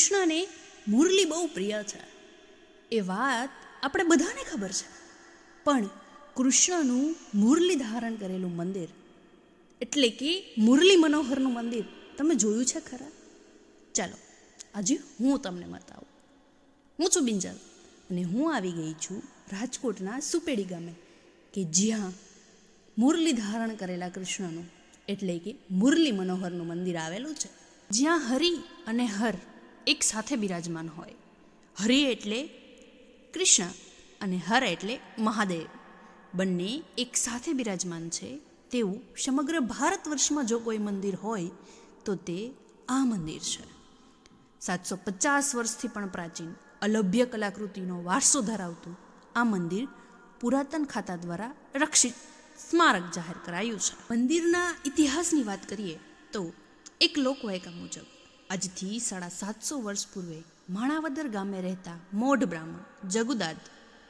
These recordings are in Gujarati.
કૃષ્ણને મુરલી બહુ પ્રિય છે. એ વાત આપણે બધાને ખબર છે. પણ કૃષ્ણનું મુરલી ધારણ કરેલું મંદિર, એટલે કે મુરલી મનોહરનું મંદિર, તમે જોયું છે ખરા? ચાલો, આજે હું તમને બતાવું. હું છું બિંજલ અને હું આવી ગઈ છું રાજકોટના સુપેડી ગામે, કે જ્યાં મુરલી ધારણ કરેલા કૃષ્ણનું, એટલે કે મુરલી મનોહરનું મંદિર આવેલું છે. જ્યાં હરિ અને હર એક સાથે બિરાજમાન હોય. હરિ એટલે કૃષ્ણ અને હર એટલે મહાદેવ. બંને એક સાથે બિરાજમાન છે. તેવું સમગ્ર ભારત વર્ષમાં જો કોઈ મંદિર હોય, તો તે આ મંદિર છે. સાતસો પચાસ વર્ષથી પણ પ્રાચીન, અલભ્ય કલાકૃતિનો વારસો ધરાવતું આ મંદિર પુરાતન ખાતા દ્વારા રક્ષિત સ્મારક જાહેર કરાયું છે. મંદિરના ઇતિહાસની વાત કરીએ તો એક લોકવાયકા મુજબ આજથી સાડા સાતસો વર્ષ પૂર્વે માણાવદર ગામે રહેતા મોઢ બ્રાહ્મણ જગુદાદ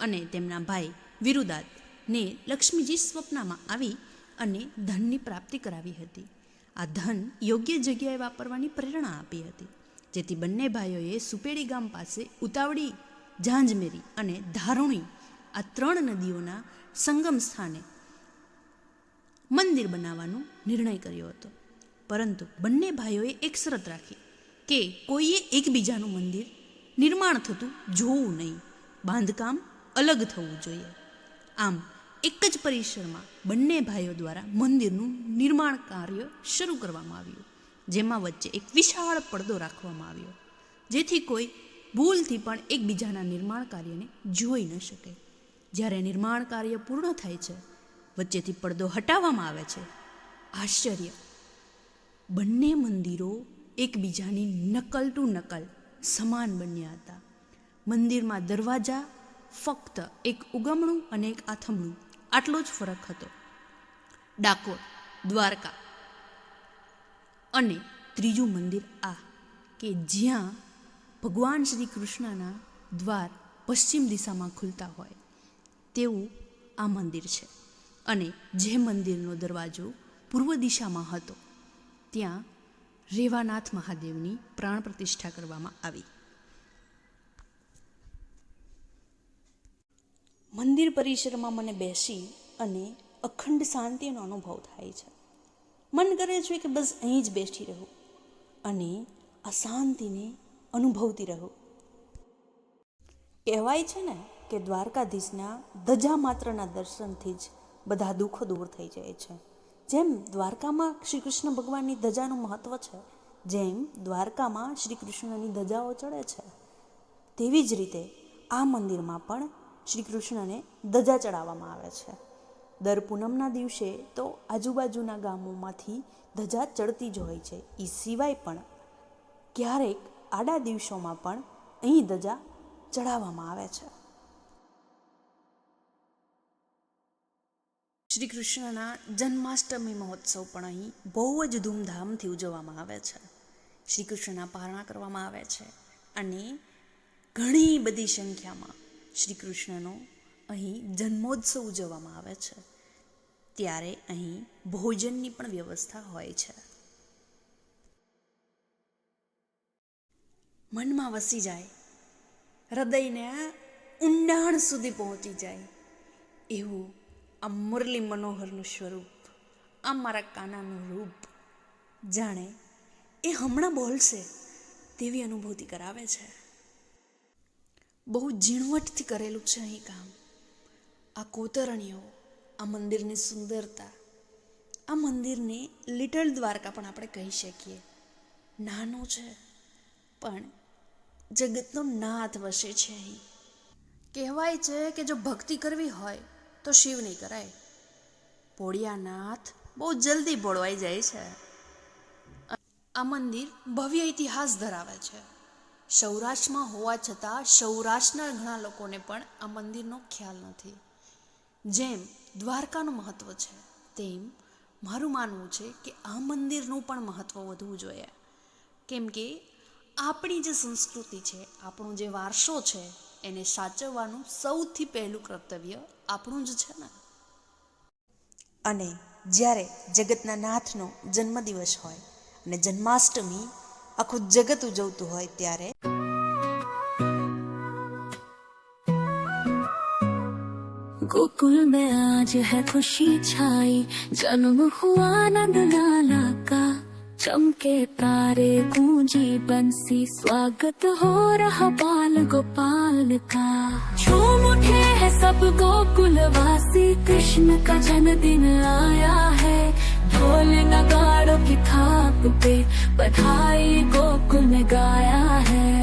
અને તેમના ભાઈ વિરુદાદ ને લક્ષ્મીજી સ્વપ્નમાં આવી અને ધનની પ્રાપ્તિ કરાવી હતી. આ ધન યોગ્ય જગ્યાએ વાપરવાની પ્રેરણા આપી હતી. જેથી બંને ભાઈઓએ સુપેડી ગામ પાસે ઉતાવળી, ઝાંઝમેરી અને ધારુણી આ ત્રણ નદીઓના સંગમ સ્થાને મંદિર બનાવવાનો નિર્ણય કર્યો હતો. પરંતુ બંને ભાઈઓએ એક શરત રાખી. કે કોઈએ એકબીજાનું મંદિર નિર્માણ થતું જોવું નહીં. બાંધકામ અલગ થવું જોઈએ. આમ એક જ પરિસરમાં બંને ભાઈઓ દ્વારા મંદિરનું નિર્માણ કાર્ય શરૂ કરવામાં આવ્યું, જેમાં વચ્ચે એક વિશાળ પડદો રાખવામાં આવ્યો, જેથી કોઈ ભૂલથી પણ એકબીજાના નિર્માણ કાર્યને જોઈ ન શકે. જ્યારે નિર્માણ કાર્ય પૂર્ણ થાય છે, વચ્ચેથી પડદો હટાવવામાં આવે છે. આશ્ચર્ય! બંને મંદિરો એકબીજાની નકલ ટુ નકલ સમાન બન્યા હતા. મંદિરમાં દરવાજા, ફક્ત એક ઉગમણું અને એક આથમણું. આટલો જ ફરક હતો. ડાકોર, દ્વારકા. અને ત્રીજું મંદિર આ, કે જ્યાં ભગવાન શ્રી કૃષ્ણના દ્વાર પશ્ચિમ દિશામાં ખુલતા હોય, તેવું આ મંદિર છે. અને જે મંદિરનો દરવાજો પૂર્વ દિશામાં હતો, ત્યાં રેવાનાથ મહાદેવની પ્રાણ પ્રતિષ્ઠા કરવામાં આવી. મંદિર પરિસરમાં મને બેસી અને અખંડ શાંતિનો અનુભવ થાય છે. મન કરે છે કે બસ અહીં જ બેસી રહું અને આ શાંતિને અનુભવતી રહું. કહેવાય છે ને કે દ્વારકાધીશના ધજા માત્રના દર્શનથી જ બધા દુઃખો દૂર થઈ જાય છે. જેમ દ્વારકામાં શ્રી કૃષ્ણ ભગવાનની ધજાનું મહત્ત્વ છે, જેમ દ્વારકામાં શ્રી કૃષ્ણની ધજાઓ ચડે છે, તેવી જ રીતે આ મંદિરમાં પણ શ્રી કૃષ્ણને ધજા ચડાવવામાં આવે છે. દર પૂનમના દિવસે તો આજુબાજુના ગામોમાંથી ધજા ચડતી જ હોય છે. એ સિવાય પણ ક્યારેક આડા દિવસોમાં પણ અહીં ધજા ચડાવવામાં આવે છે. શ્રી કૃષ્ણના જન્માષ્ટમી મહોત્સવ પણ અહીં બહુ જ ધૂમધામથી ઉજવવામાં આવે છે. શ્રી કૃષ્ણના પારણા કરવામાં આવે છે અને ઘણી બધી સંખ્યામાં શ્રી કૃષ્ણનો અહીં જન્મોત્સવ ઉજવવામાં આવે છે. ત્યારે અહીં ભોજનની પણ વ્યવસ્થા હોય છે. મનમાં વસી જાય. હૃદયને ઊંડાણ સુધી પહોંચી જાય. એવું આ મુરલી મનોહરનું સ્વરૂપ, આ મારા કાનાનું રૂપ જાણે એ હમણાં બોલશે તેવી અનુભૂતિ કરાવે છે. બહુ ઝીણવટથી કરેલું છે અહીં કામ. આ કોતરણીઓ, આ મંદિરની સુંદરતા, આ મંદિરને લિટલ દ્વારકા પણ આપણે કહી શકીએ. નાનું છે, પણ જગતનો નાથ વસે છે અહીં. કહેવાય છે કે જો ભક્તિ કરવી હોય તો શિવ નહીં કરાય. ભોળિયાનાથ બહુ જલ્દી ભોળવાઈ જાય છે. આ મંદિર ભવ્ય ઇતિહાસ ધરાવે છે. સૌરાષ્ટ્રમાં હોવા છતાં સૌરાષ્ટ્રના ઘણા લોકોને પણ આ મંદિરનો ખ્યાલ નથી. જેમ દ્વારકાનું મહત્ત્વ છે, તેમ મારું માનવું છે કે આ મંદિરનું પણ મહત્ત્વ વધવું જોઈએ. કેમ કે આપણી જે સંસ્કૃતિ છે, આપણો જે વારસો છે એને સાચવવાનું સૌથી પહેલું કર્તવ્ય આપણું જ છે ને અને જ્યારે જગતના નાથનો જન્મદિવસ હોય અને જન્માષ્ટમી આખું જગત ઉજવતું હોય ત્યારે गोकुल में आज है खुशी छाई जन्म हुआ नंद लाला का चमके तारे गूंजी बंसी स्वागत हो रहा बाल गोपाल का झूम उठे है सब गोकुलवासी कृष्ण का जन्मदिन आया है ढोल नगाड़ों की थाप पे बधाई गोकुल में गाया है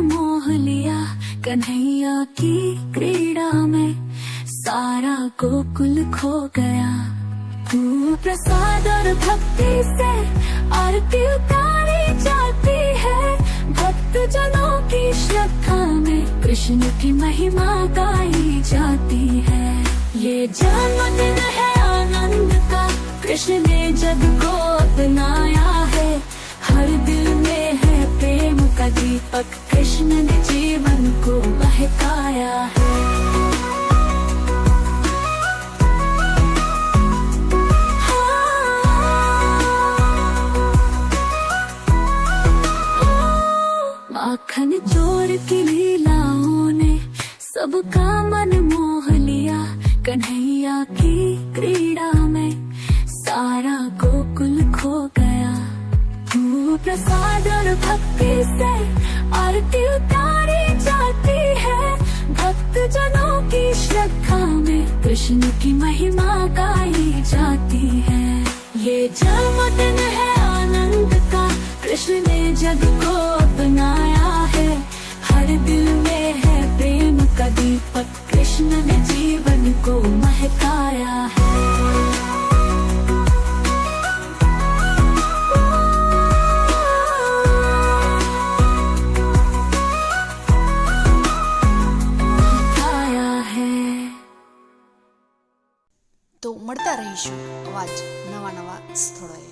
मोह लिया, कन्हैया की क्रीड़ा में सारा गोकुल खो गया। तू प्रसाद और भक्ति से आरती उतारी जाती है। भक्त जनों की श्रद्धा में कृष्ण की महिमा गाई जाती है। ये जन्मदिन है आनंद का, कृष्ण ने जग को अपनाया है। हर दिल में प्रेम का दीपक कृष्ण ने जीवन को महकाया है। माखन चोर की लीलाओं ने सबका मन मोह लिया। कन्हैया की क्रीड़ा में सारा प्रसाद और भक्ति से आरती उतारी जाती है भक्त जनों की श्रद्धा में कृष्ण की महिमा गाई जाती है ये जन्मदिन है आनंद का कृष्ण ने जग को તો મળતા રહીશું આવા જ નવા નવા સ્થળોએ.